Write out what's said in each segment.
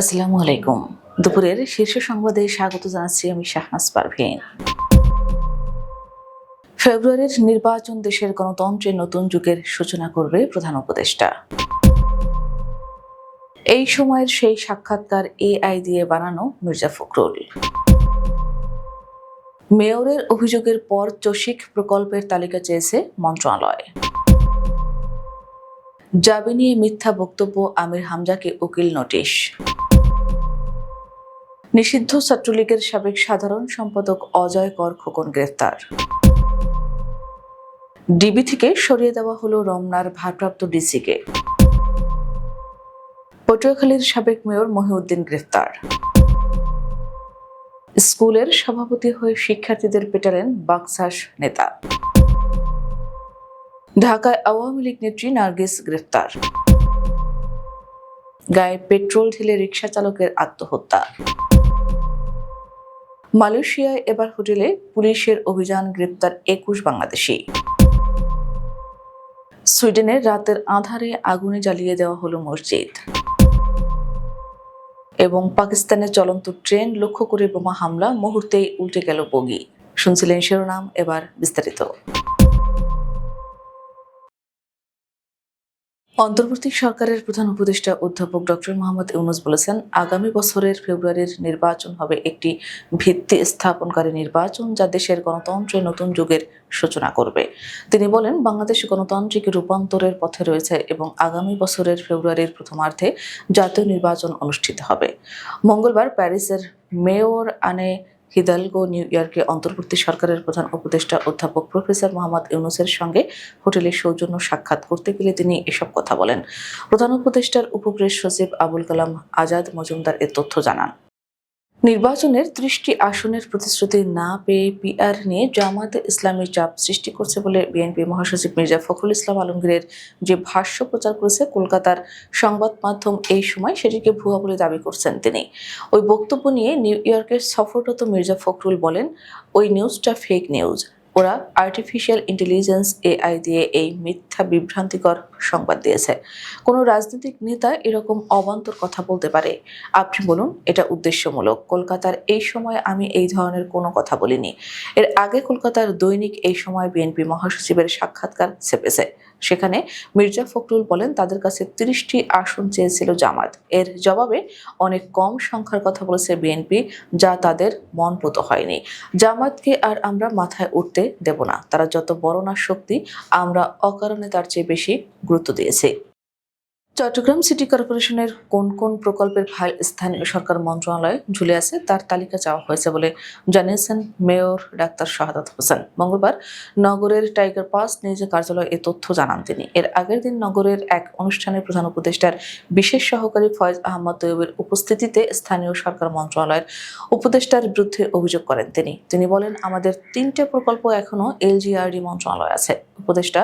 আসসালামু আলাইকুম। দুপুরের শীর্ষ সংবাদে স্বাগত জানাচ্ছি আমি শাহনাজ পারভীন। ফেব্রুয়ারির নির্বাচন দেশের গণতন্ত্রের নতুন যুগের সূচনা করবে প্রধান উপদেষ্টা। এই সময়ের সেই সাক্ষাৎকার এআই দিয়ে বানানো মির্জা ফখরুল। মেয়রের অভিযোগের পর চসিক প্রকল্পের তালিকা চেয়েছে মন্ত্রণালয়। জাবে নিয়ে মিথ্যা বক্তব্য আমির হামজাকে উকিল নোটিশ। নিষিদ্ধ ছাত্রলীগের সাবেক সাধারণ সম্পাদক অজয় কর খোকন গ্রেফতার। ডিবি থেকে সরিয়ে দেওয়া হলো রমনার ভারপ্রাপ্ত ডিসিকে। পটুয়াখালীর সাবেক মেয়র মহিউদ্দিন গ্রেফতার। স্কুলের সভাপতি হয়ে শিক্ষার্থীদের পেটালেন বাকসাস নেতা। ঢাকায় আওয়ামী লীগ নেত্রী নার্গিস গ্রেফতার। গায়ে পেট্রোল ঢেলে রিকশা চালকের আত্মহত্যা। মালয়েশিয়ায় এবার হোটেলে পুলিশের অভিযান গ্রেপ্তার একুশ বাংলাদেশি। সুইডেনের রাতের আধারে আগুনে জ্বালিয়ে দেওয়া হলো মসজিদ। এবং পাকিস্তানের চলন্ত ট্রেন লক্ষ্য করে বোমা হামলা, মুহূর্তেই উল্টে গেল বগি। শুনছিলেন শিরোনাম, এবার বিস্তারিত। অন্তর্বর্তী সরকারের প্রধান উপদেষ্টা অধ্যাপক ডক্টর মোহাম্মদ ইউনুস বলেছেন, আগামী বছরের ফেব্রুয়ারির নির্বাচন হবে একটি ভিত্তি স্থাপনকারী নির্বাচন যা দেশের গণতন্ত্রের নতুন যুগের সূচনা করবে। তিনি বলেন, বাংলাদেশ গণতান্ত্রিক রূপান্তরের পথে রয়েছে এবং আগামী বছরের ফেব্রুয়ারির প্রথমার্ধে জাতীয় নির্বাচন অনুষ্ঠিত হবে। মঙ্গলবার প্যারিসের মেয়র আনে হিদালগো, নিউ ইয়র্কে অন্তর্বর্তী সরকারের প্রধান উপদেষ্টা অধ্যাপক প্রফেসর মোহাম্মদ ইউনুসের সঙ্গে হোটেলে সৌজন্য সাক্ষাৎ করতে গেলে তিনি এসব কথা বলেন। প্রধান উপদেষ্টার উপপ্রেস সচিব আবুল কালাম আজাদ মজুমদার এ তথ্য জানান। নির্বাচনের ত্রিশটি আসনের প্রতিশ্রুতি না পেয়ে পিআর নিয়ে জামায়াতে ইসলামের চাপ সৃষ্টি করছে বলে বিএনপি মহাসচিব মির্জা ফখরুল ইসলাম আলমগীরের যে ভাষ্য প্রচার করেছে কলকাতার সংবাদ মাধ্যম এই সময় সেটিকে ভুয়া বলে দাবি করছেন তিনি। ওই বক্তব্য নিয়ে নিউ ইয়র্কের সফররত মির্জা ফখরুল বলেন, ওই নিউজটা ফেক নিউজ ওরা আর্টিফিশিয়াল ইন্টেলিজেন্স এআই দিয়ে এই মিথ্যা বিভ্রান্তিকর সংবাদ দিয়েছে। কোনো রাজনৈতিক নেতা এরকম অবান্তর কথা বলতে পারে। আপনি বলুন, এটা উদ্দেশ্যমূলক। কলকাতার এই সময় আমি এই ধরনের কোনো কথা বলিনি। এর আগে কলকাতার দৈনিক এই সময় বিএনপি মহাসচিবের সাক্ষাৎকার ছেপেছে। সেখানে মির্জা ফখরুল বলেন, তাদের কাছে তিরিশটি আসন চেয়েছিল জামাত। এর জবাবে অনেক কম সংখ্যার কথা বলেছে বিএনপি, যা তাদের মনপ্রত হয়নি। জামাতকে আর আমরা মাথায় উঠতে দেব না। তারা যত বড় না শক্তি, আমরা অকারণে তার চেয়ে বেশি গুরুত্ব দিয়েছি। চট্টগ্রাম সিটি কর্পোরেশনের কোন কোন প্রকল্পের ফাইল স্থানীয় সরকার মন্ত্রণালয়ে ঝুলে আছে, তার তালিকা চাওয়া হয়েছে বলে জানিয়েছেন মেয়র ডাক্তার শাহাদাত হোসেন। মঙ্গলবার নগরের টাইগার পাস নিজ কার্যালয়ে এ তথ্য জানান তিনি। এর আগের দিন নগরের এক অনুষ্ঠানে প্রধান উপদেষ্টার বিশেষ সহকারী ফয়েজ আহমদ তৈয়বের উপস্থিতিতে স্থানীয় সরকার মন্ত্রণালয়ের উপদেষ্টার বিরুদ্ধে অভিযোগ করেন তিনি। তিনি বলেন, আমাদের তিনটে প্রকল্প এখনও এলজিআরডি মন্ত্রণালয় আছে। উপদেষ্টা,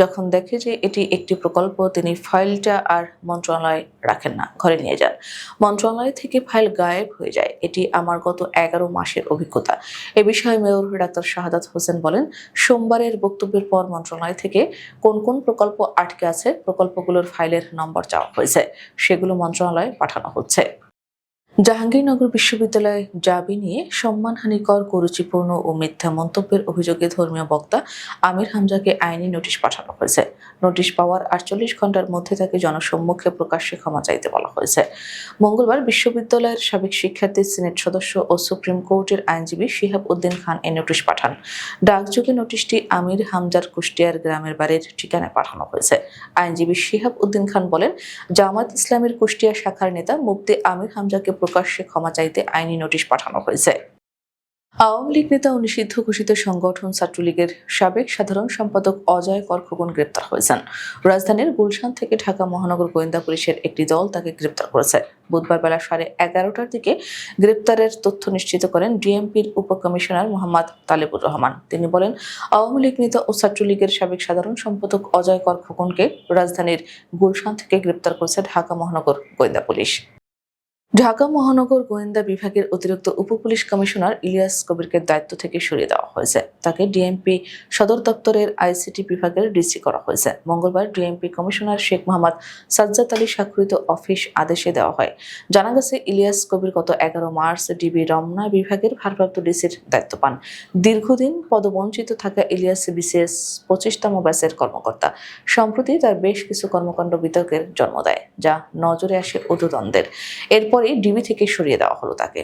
যখন দেখে যে এটি একটি প্রকল্প, তিনি ফাইলটা আর মন্ত্রণালয় রাখেন না, ঘরে নিয়ে যান। মন্ত্রণালয় থেকে ফাইল গায়েব হয়ে যায়। এটি আমার গত এগারো মাসের অভিজ্ঞতা। এ বিষয়ে মেয়র ডাক্তার শাহাদাত হোসেন বলেন, সোমবারের বক্তব্যের পর মন্ত্রণালয় থেকে কোন কোন প্রকল্প আটকে আছে, প্রকল্পগুলোর ফাইলের নম্বর চাওয়া হয়েছে, সেগুলো মন্ত্রণালয়ে পাঠানো হচ্ছে। জাহাঙ্গীরনগর বিশ্ববিদ্যালয় জাবি নিয়ে সম্মানহানিকর কুরুচিপূর্ণ ও মিথ্যা মন্তব্যের অভিযোগে ধর্মীয় বক্তা আমির হামজাকে আইনি নোটিশ পাঠানো হয়েছে। নোটিশ পাওয়ার আটচল্লিশ ঘণ্টার মধ্যে তাকে জনসম্মুখে প্রকাশ্যে ক্ষমা চাইতে বলা হয়েছে। মঙ্গলবার বিশ্ববিদ্যালয়ের সাবেক শিক্ষার্থী, সিনেট সদস্য ও সুপ্রিম কোর্টের আইনজীবী শিহাব উদ্দিন খান এ নোটিশ পাঠান। ডাকযোগে নোটিশটি আমির হামজার কুষ্টিয়ার গ্রামের বাড়ির ঠিকানায় পাঠানো হয়েছে। আইনজীবী শিহাব উদ্দিন খান বলেন জামাত ইসলামের কুষ্টিয়া শাখার নেতা মুফতি আমির হামজাকে প্রকাশ্যে ক্ষমা চাইতে আইনি নোটিশ পাঠানো হয়েছে। আওয়ামী লীগ নেতা ও নিষিদ্ধ ঘোষিত সংগঠন ছাত্রলীগের সাবেক সাধারণ সম্পাদক অজয় কর গ্রেপ্তার হয়েছেন। রাজধানীর গুলশান থেকে ঢাকা মহানগর গোয়েন্দা পুলিশের একটি দল তাকে গ্রেপ্তার করেছে। বুধবার বেলা সাড়ে এগারোটার দিকে গ্রেপ্তারের তথ্য নিশ্চিত করেন ডিএমপির উপকমিশনার মোহাম্মদ তালেবুর রহমান। তিনি বলেন, আওয়ামী লীগ নেতা ও ছাত্রলীগের সাবেক সাধারণ সম্পাদক অজয় কর রাজধানীর গুলশান থেকে গ্রেপ্তার করেছে ঢাকা মহানগর গোয়েন্দা পুলিশ। ঢাকা মহানগর গোয়েন্দা বিভাগের অতিরিক্ত উপপুলিশ কমিশনার ইলিয়াস কবিরকে দায়িত্ব থেকে সরিয়ে দেওয়া হয়েছে। তাকে ডিএমপি সদর দপ্তরের আইসিটি বিভাগের ডিসি করা হয়েছে। মঙ্গলবার ডিএমপি কমিশনার শেখ মোহাম্মদ সাজ্জাদ আলী স্বাক্ষরিত অফিস আদেশে দেওয়া হয়। জানা গেছে, ইলিয়াস কবির গত এগারো মার্চ ডিবি রমনা বিভাগের ভারপ্রাপ্ত ডিসির দায়িত্ব পান। দীর্ঘদিন পদবঞ্চিত থাকা ইলিয়াস বিসিএস পঁচিশতম ব্যাচের কর্মকর্তা। সম্প্রতি তার বেশ কিছু কর্মকাণ্ড বিতর্কের জন্ম দেয়, যা নজরে আসে ঊর্ধ্বতনদের এরপরই ডিবি থেকে সরিয়ে দেওয়া হলো তাকে।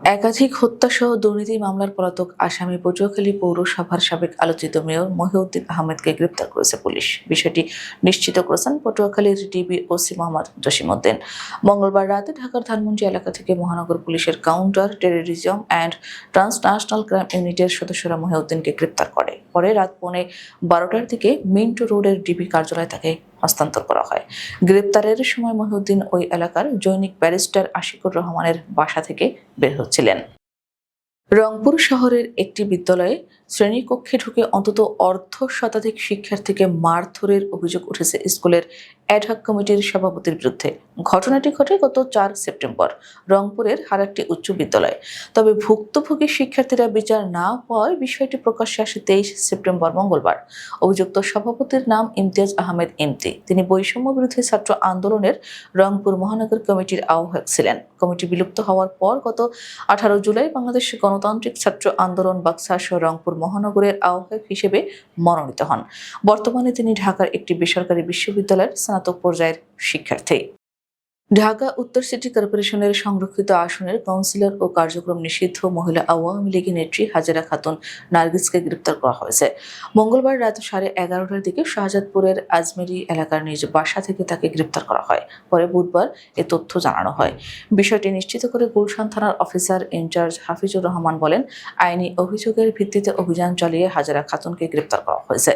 একাধিক হত্যাসহ দুর্নীতি মামলার পলাতক আসামি পটুয়াখালী পৌরসভার সাবেক আলোচিত মেয়র মহিউদ্দিন আহমেদকে গ্রেপ্তার করেছে পুলিশ। বিষয়টি নিশ্চিত করেছেন পটুয়াখালীর ডিবি ওসি মোহাম্মদ জসিমউদ্দিন। মঙ্গলবার রাতে ঢাকার ধানমন্ডি এলাকা থেকে মহানগর পুলিশের counter terrorism and transnational crime ইউনিটের সদস্যরা মহিউদ্দিনকে গ্রেপ্তার করে। পরে রাত পৌনে বারোটার দিকে মিন্টো রোডের ডিবি কার্যালয় তাকে হস্তান্তর করা হয়। গ্রেপ্তারের সময় মহিউদ্দিন ওই এলাকার জৈনিক ব্যারিস্টার আশিকুর রহমানের বাসা থেকে বের হচ্ছিলেন। রংপুর শহরের একটি বিদ্যালয়ে শ্রেণীকক্ষে ঢুকে অন্তত অর্ধ শতাধিক শিক্ষার্থীকে মারধরের অভিযোগ উঠেছে স্কুলের অ্যাডহক কমিটির সভাপতির বিরুদ্ধে। ঘটনাটি ঘটে গত চার সেপ্টেম্বর, রংপুরের হারাক্টি উচ্চ বিদ্যালয়ে। তবে ভুক্তভোগী শিক্ষার্থীরা বিচার না পাওয়ায় বিষয়টি প্রকাশ্যে আসে তেইশ সেপ্টেম্বর মঙ্গলবার। অভিযুক্ত সভাপতির নাম ইমতিয়াজ আহমেদ ইমতি তিনি বৈষম্য বিরোধী ছাত্র আন্দোলনের রংপুর মহানগর কমিটির আহ্বায়ক ছিলেন। কমিটি বিলুপ্ত হওয়ার পর গত আঠারো জুলাই বাংলাদেশ গণতান্ত্রিক ছাত্র আন্দোলন বাক্সা সহ রংপুর মহানগরের আহ্বায়ক হিসেবে মনোনীত হন। বর্তমানে তিনি ঢাকার একটি বেসরকারি বিশ্ববিদ্যালয়ের স্নাতক পর্যায়ের শিক্ষার্থী। ঢাকা উত্তর সিটি কর্পোরেশনের সংরক্ষিত আসনের কাউন্সিলর ও কার্যক্রম নিষিদ্ধ মহিলা আওয়ামী লীগের নেত্রী হাজেরা খাতুন নার্গিসকে গ্রেপ্তার করা হয়েছে। মঙ্গলবার রাত সাড়ে এগারোটার দিকে শাহজাদপুরের আজমেরি এলাকার নিজ বাসা থেকে তাকে গ্রেপ্তার করা হয়। পরে বুধবার এ তথ্য জানানো হয়। বিষয়টি নিশ্চিত করে গুলশান থানার অফিসার ইনচার্জ হাফিজুর রহমান বলেন, আইনি অভিযোগের ভিত্তিতে অভিযান চালিয়ে হাজারা খাতুনকে গ্রেপ্তার করা হয়েছে।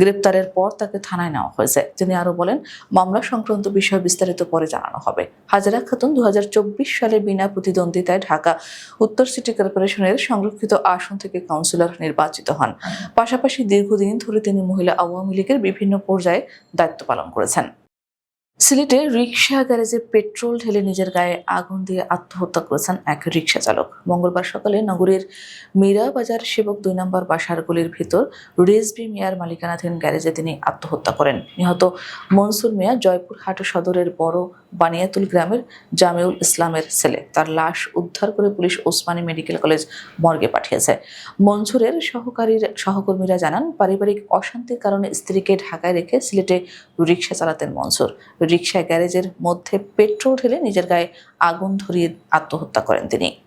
গ্রেপ্তারের পর তাকে থানায় নেওয়া হয়েছে। তিনি আরও বলেন, মামলা সংক্রান্ত বিষয় বিস্তারিত পরে জানানো হবে। হাজারা খাতুন দু সালে বিনা প্রতিদ্বন্দ্বিতায় ঢাকা উত্তর সিটি কর্পোরেশনের সংরক্ষিত আসন থেকে কাউন্সিলর নির্বাচিত হন। পাশাপাশি দীর্ঘদিন ধরে তিনি মহিলা আওয়ামী লীগের বিভিন্ন পর্যায়ে দায়িত্ব পালন করেছেন। সিলেটে রিক্সা গ্যারেজে পেট্রোল ঢেলে নিজের গায়ে আগুন দিয়ে আত্মহত্যা করেছেন এক রিক্সা চালক। মঙ্গলবার সকালে নগরীর মীরা বাজার সেবক দুই নম্বর বাসার গলির ভিতর রেজবি মিয়ার মালিকানাধীন গ্যারেজে তিনি আত্মহত্যা করেন। নিহত মনসুর মিয়া জয়পুরহাট সদরের বড় বানিয়াতুল গ্রামের জামিউল ইসলামের ছেলে। তার লাশ উদ্ধার করে পুলিশ ওসমানী মেডিকেল কলেজ মর্গে পাঠিয়েছে। মনসুরের সহকারীর সহকর্মীরা জানান, পারিবারিক অশান্তির কারণে স্ত্রীকে ঢাকায় রেখে সিলেটে রিক্সা চালাতেন মনসুর। রিক্সা গ্যারেজের মধ্যে পেট্রোল ঢেলে নিজের গায়ে আগুন ধরিয়ে আত্মহত্যা করেন তিনি।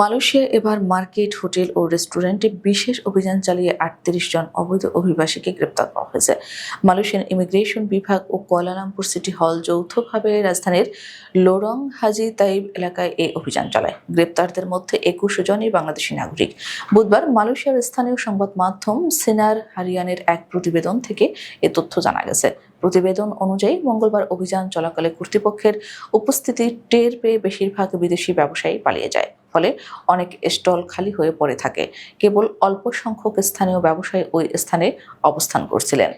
মালয়েশিয়া এবার মার্কেট, হোটেল ও রেস্টুরেন্টে বিশেষ অভিযান চালিয়ে আটত্রিশ জন অবৈধ অভিবাসীকে গ্রেপ্তার করা হয়েছে। মালয়েশিয়ান ইমিগ্রেশন বিভাগ ও কুয়ালালামপুর সিটি হল যৌথভাবে রাজধানীর লোরং হাজি তাইব এলাকায় এই অভিযান চালায়। গ্রেপ্তারদের মধ্যে একুশ জনই বাংলাদেশি নাগরিক। বুধবার মালয়েশিয়ার স্থানীয় সংবাদ মাধ্যম সিনার হারিয়ানের এক প্রতিবেদন থেকে এ তথ্য জানা গেছে। প্রতিবেদন অনুযায়ী মঙ্গলবার অভিযান চলাকালে কর্তৃপক্ষের উপস্থিতি টের পেয়ে বেশিরভাগ বিদেশি ব্যবসায়ী পালিয়ে যায়। ফলে অনেক স্টল খালি হয়ে পড়ে থাকে। কেবল অল্প সংখ্যক স্থানীয় ব্যবসায়ী ওই স্থানে অবস্থান করছিলেন।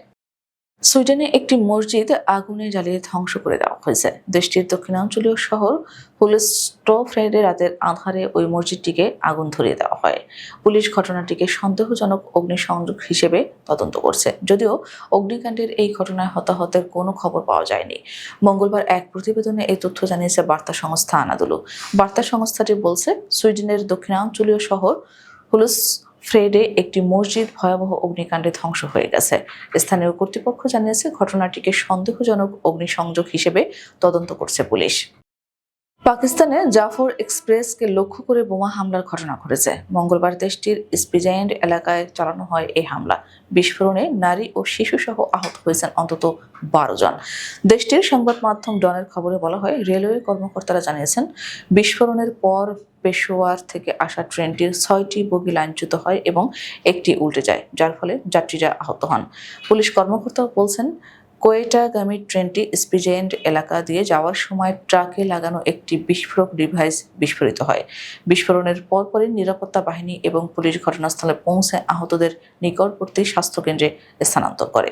সুইডেনে একটি মসজিদ আগুনে জ্বালিয়ে ধ্বংস করে দেওয়া হয়েছে। দেশটির দক্ষিণাঞ্চলীয় শহর হুলস্ট্রফ্রেডে রাতের আধারে ওই মসজিদটিকে আগুন ধরিয়ে দেওয়া হয়। পুলিশ ঘটনাটিকে সন্দেহজনক অগ্নিসংযোগ হিসেবে তদন্ত করছে। যদিও অগ্নিকাণ্ডের এই ঘটনায় হতাহতের কোনো খবর পাওয়া যায়নি। মঙ্গলবার এক প্রতিবেদনে এই তথ্য জানিয়েছে বার্তা সংস্থা আনাদুলু। বার্তা সংস্থাটি বলছে, সুইডেনের দক্ষিণাঞ্চলীয় শহর হুলস ফ্রেডে একটি মসজিদ ভয়াবহ অগ্নিকাণ্ডে ধ্বংস হয়ে গেছে। স্থানীয় কর্তৃপক্ষ জানিয়েছে, ঘটনাটিকে সন্দেহজনক অগ্নিসংযোগ হিসেবে তদন্ত করছে পুলিশ। পাকিস্তানে জাফর এক্সপ্রেসকে লক্ষ্য করে বোমা হামলার ঘটনা ঘটেছে। মঙ্গলবার দেশটির স্পিজাইন্ড এলাকায় চালানো হয় এই হামলা। বিস্ফোরণে নারী ও শিশু সহ আহত হয়েছেন অন্তত বারো জন। দেশটির সংবাদ মাধ্যম ডনের খবরে বলা হয়, রেলওয়ে কর্মকর্তারা জানিয়েছেন, বিস্ফোরণের পর পেশোয়ার থেকে আসা ট্রেনটির ছয়টি বগি লাইনচ্যুত হয় এবং একটি উল্টে যায়, যার ফলে যাত্রীরা আহত হন। পুলিশ কর্মকর্তা বলছেন কোয়েটাগামী ট্রেনটি স্পিজেন্ড এলাকা দিয়ে যাওয়ার সময় ট্রাকে লাগানো একটি বিস্ফোরক ডিভাইস বিস্ফোরিত হয়। বিস্ফোরণের পরপরই নিরাপত্তা বাহিনী এবং পুলিশ ঘটনাস্থলে পৌঁছে আহতদের নিকটবর্তী স্বাস্থ্যকেন্দ্রে স্থানান্তর করে।